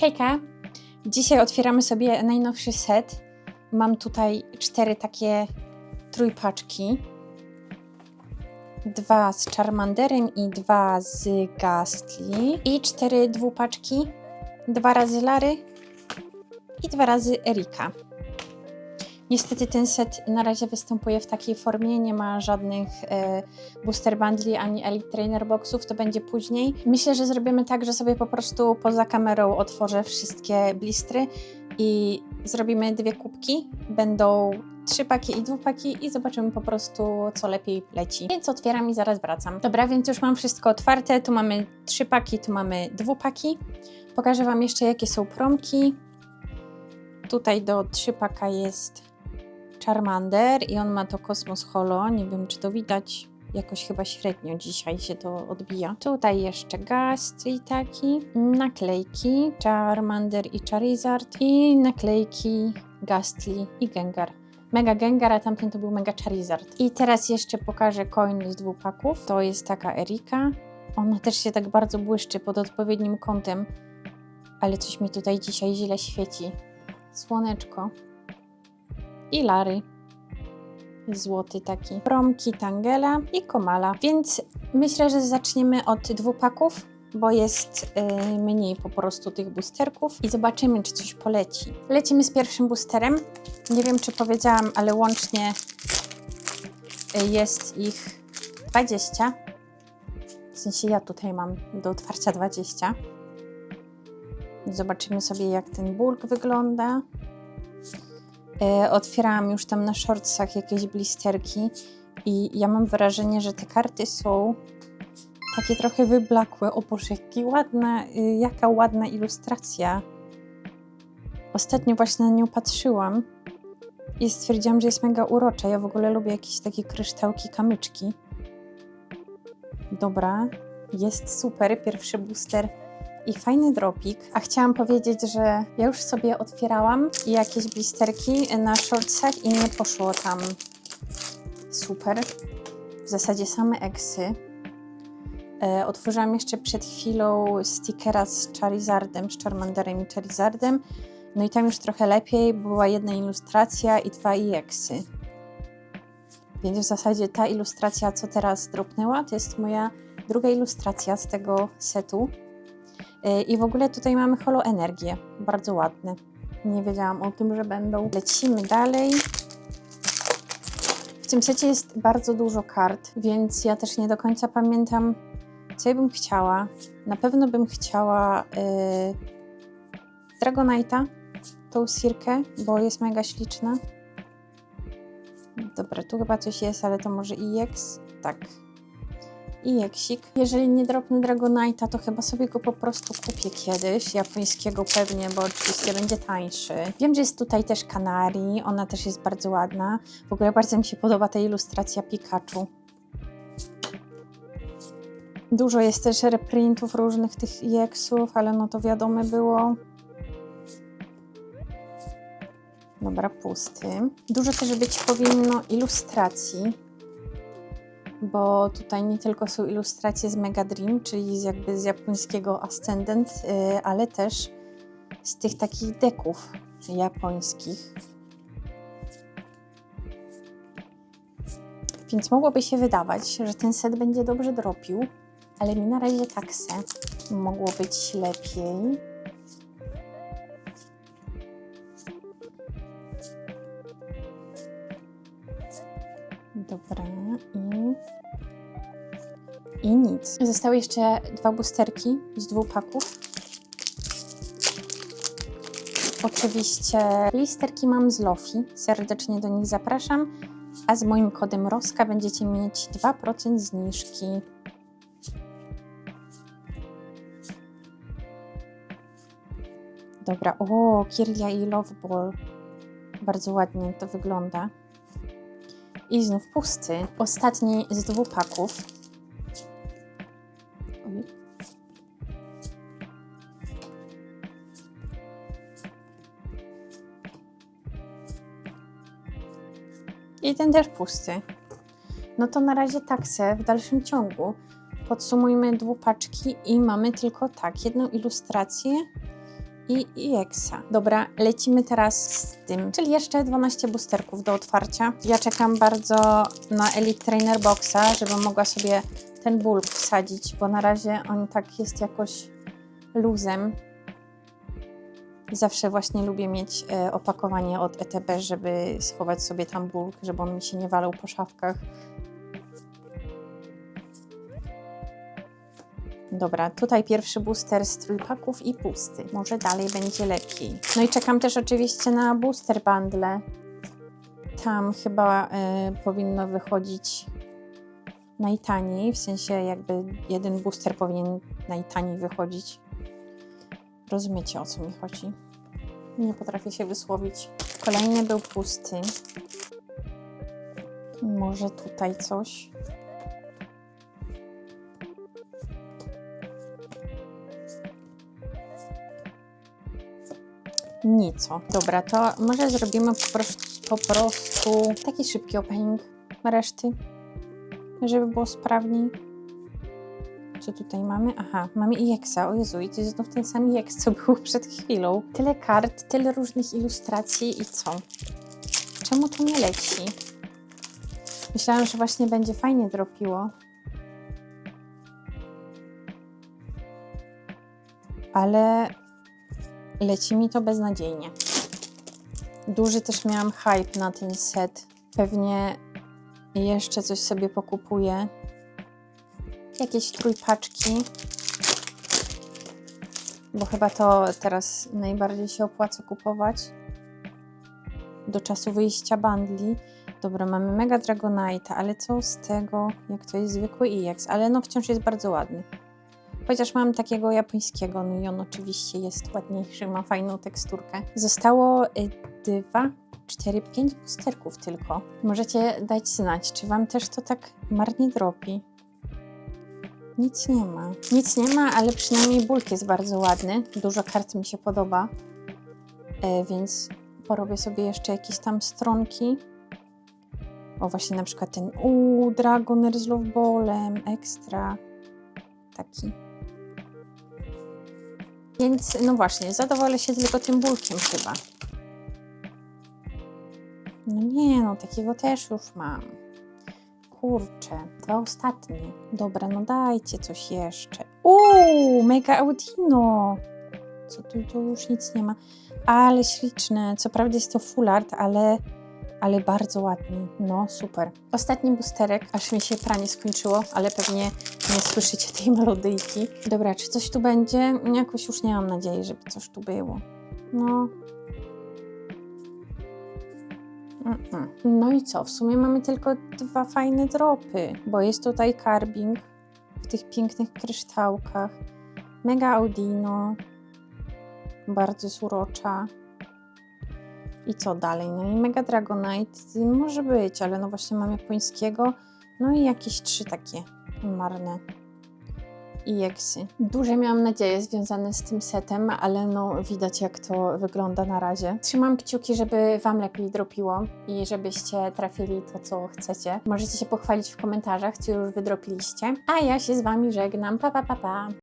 Hejka! Dzisiaj otwieramy sobie najnowszy set. Mam tutaj cztery takie trójpaczki. Dwa z Charmanderem i dwa z Gastly. I cztery dwupaczki. Dwa razy Lary i dwa razy Erika. Niestety ten set na razie występuje w takiej formie, nie ma żadnych e, booster bundli ani Elite Trainer Boxów, to będzie później. Myślę, że zrobimy tak, że sobie po prostu poza kamerą otworzę wszystkie blistry i zrobimy dwie kubki. Będą trzy paki i dwupaki i zobaczymy po prostu, co lepiej leci. Więc otwieram i zaraz wracam. Dobra, więc już mam wszystko otwarte. Tu mamy trzy paki, tu mamy dwupaki. Pokażę Wam jeszcze, jakie są promki. Tutaj do trzypaka jest Charmander i on ma to Kosmos Holo. Nie wiem, czy to widać. Jakoś chyba średnio dzisiaj się to odbija. Tutaj jeszcze Gastly taki, naklejki Charmander i Charizard i naklejki Gastly i Gengar. Mega Gengar, a tamten to był Mega Charizard. I teraz jeszcze pokażę coin z dwóch paków. To jest taka Erika. Ona też się tak bardzo błyszczy pod odpowiednim kątem, ale coś mi tutaj dzisiaj źle świeci. Słoneczko i Lary. Złoty taki. Promki Tangela i Komala. Więc myślę, że zaczniemy od dwupaków, bo jest y, mniej po prostu tych boosterków i zobaczymy, czy coś poleci. Lecimy z pierwszym boosterem. Nie wiem, czy powiedziałam, ale łącznie y, jest ich 20. W sensie ja tutaj mam do otwarcia 20. Zobaczymy sobie, jak ten bulk wygląda. E, otwierałam już tam na shortsach jakieś blisterki i ja mam wrażenie, że te karty są takie trochę wyblakłe. O Boże, jaki ładna, y, jaka ładna ilustracja. Ostatnio właśnie na nią patrzyłam i stwierdziłam, że jest mega urocza. Ja w ogóle lubię jakieś takie kryształki, kamyczki. Dobra, jest super. Pierwszy booster i fajny dropik. A chciałam powiedzieć, że ja już sobie otwierałam jakieś blisterki na shortsach i nie poszło tam super. W zasadzie same eksy. E, otworzyłam jeszcze przed chwilą stickera z Charizardem, z Charmanderem i Charizardem. No i tam już trochę lepiej, była jedna ilustracja i dwa EXy. Więc w zasadzie ta ilustracja, co teraz dropnęła, to jest moja druga ilustracja z tego setu. E, I w ogóle tutaj mamy holoenergię, bardzo ładne. Nie wiedziałam o tym, że będą. Lecimy dalej. W tym secie jest bardzo dużo kart, więc ja też nie do końca pamiętam, co ja bym chciała. Na pewno bym chciała yy, Dragonite'a, tą Sirkę, bo jest mega śliczna. Dobra, tu chyba coś jest, ale to może EX? Tak, i jeksik. Jeżeli nie dropnę Dragonite'a, to chyba sobie go po prostu kupię kiedyś, japońskiego pewnie, bo oczywiście będzie tańszy. Wiem, że jest tutaj też Kanari, ona też jest bardzo ładna. W ogóle bardzo mi się podoba ta ilustracja Pikachu. Dużo jest też reprintów różnych tych EX-ów, ale no to wiadome było. Dobra, pusty. Dużo też być powinno ilustracji bo tutaj nie tylko są ilustracje z Mega Dream, czyli z jakby z japońskiego Ascendant, y, ale też z tych takich deków japońskich. Więc mogłoby się wydawać, że ten set będzie dobrze dropił, ale mi na razie tak se mogło być lepiej. Dobra, i... I nic. Zostały jeszcze dwa boosterki z dwóch paków. Oczywiście blisterki mam z Lofi. Serdecznie do nich zapraszam. A z moim kodem ROSKA będziecie mieć 2% zniżki. Dobra, o, Kirlia i Love Ball. Bardzo ładnie to wygląda. I znów pusty. Ostatni z dwóch paków. I ten też pusty. No to na razie taksę w dalszym ciągu. Podsumujmy dwupaczki i mamy tylko tak, jedną ilustrację i EXA. Dobra, lecimy teraz z tym, czyli jeszcze 12 boosterków do otwarcia. Ja czekam bardzo na Elite Trainer Boxa, żebym mogła sobie ten bulk wsadzić, bo na razie on tak jest jakoś luzem. Zawsze właśnie lubię mieć e, opakowanie od ETB, żeby schować sobie tam bulk, żeby on mi się nie walał po szafkach. Dobra, tutaj pierwszy booster z trójpaków i pusty. Może dalej będzie lepiej. No i czekam też oczywiście na booster bundle. Tam chyba y, powinno wychodzić najtaniej, w sensie jakby jeden booster powinien najtaniej wychodzić. Rozumiecie o co mi chodzi? Nie potrafię się wysłowić. Kolejny był pusty. Może tutaj coś. Nico. Dobra, to może zrobimy po prostu, po prostu taki szybki opening reszty, żeby było sprawniej. Co tutaj mamy? Aha, mamy EXA. O Jezu, i to jest znów ten sam EX, co był przed chwilą. Tyle kart, tyle różnych ilustracji i co? Czemu to nie leci? Myślałam, że właśnie będzie fajnie dropiło. Ale leci mi to beznadziejnie. Duży też miałam hype na ten set. Pewnie jeszcze coś sobie pokupuję. Jakieś trójpaczki. Bo chyba to teraz najbardziej się opłaca kupować. Do czasu wyjścia bundli. Dobra, mamy Mega Dragonite, ale co z tego, jak to jest zwykły EX? Ale no wciąż jest bardzo ładny. Chociaż mam takiego japońskiego, no i on oczywiście jest ładniejszy, ma fajną teksturkę. Zostało y, dwa, cztery, pięć boosterków tylko. Możecie dać znać, czy wam też to tak marnie dropi. Nic nie ma. Nic nie ma, ale przynajmniej bulk jest bardzo ładny. Dużo kart mi się podoba. E, więc porobię sobie jeszcze jakieś tam stronki. O, właśnie na przykład ten uuu, Dragoner z Love Ballem, ekstra. Taki. Więc no właśnie, zadowolę się tylko tym bulkiem chyba. No nie, no takiego też już mam. Kurczę, dwa ostatnie. Dobra, no dajcie coś jeszcze. Uuu, Mega Audino. Co tu, tu już nic nie ma. Ale śliczne. Co prawda jest to full art, ale, ale bardzo ładny. No, super. Ostatni boosterek, aż mi się pranie skończyło, ale pewnie nie słyszycie tej melodyjki. Dobra, czy coś tu będzie? Jakoś już nie mam nadziei, żeby coś tu było. No. No i co? W sumie mamy tylko dwa fajne dropy, bo jest tutaj karbing w tych pięknych kryształkach. Mega Audino. Bardzo jest urocza. I co dalej? No i Mega Dragonite może być, ale no właśnie mam japońskiego. No i jakieś trzy takie marne EXy. Duże miałam nadzieje związane z tym setem, ale no widać jak to wygląda na razie. Trzymam kciuki, żeby Wam lepiej dropiło i żebyście trafili to, co chcecie. Możecie się pochwalić w komentarzach, co już wydropiliście. A ja się z Wami żegnam. Pa, pa, pa, pa.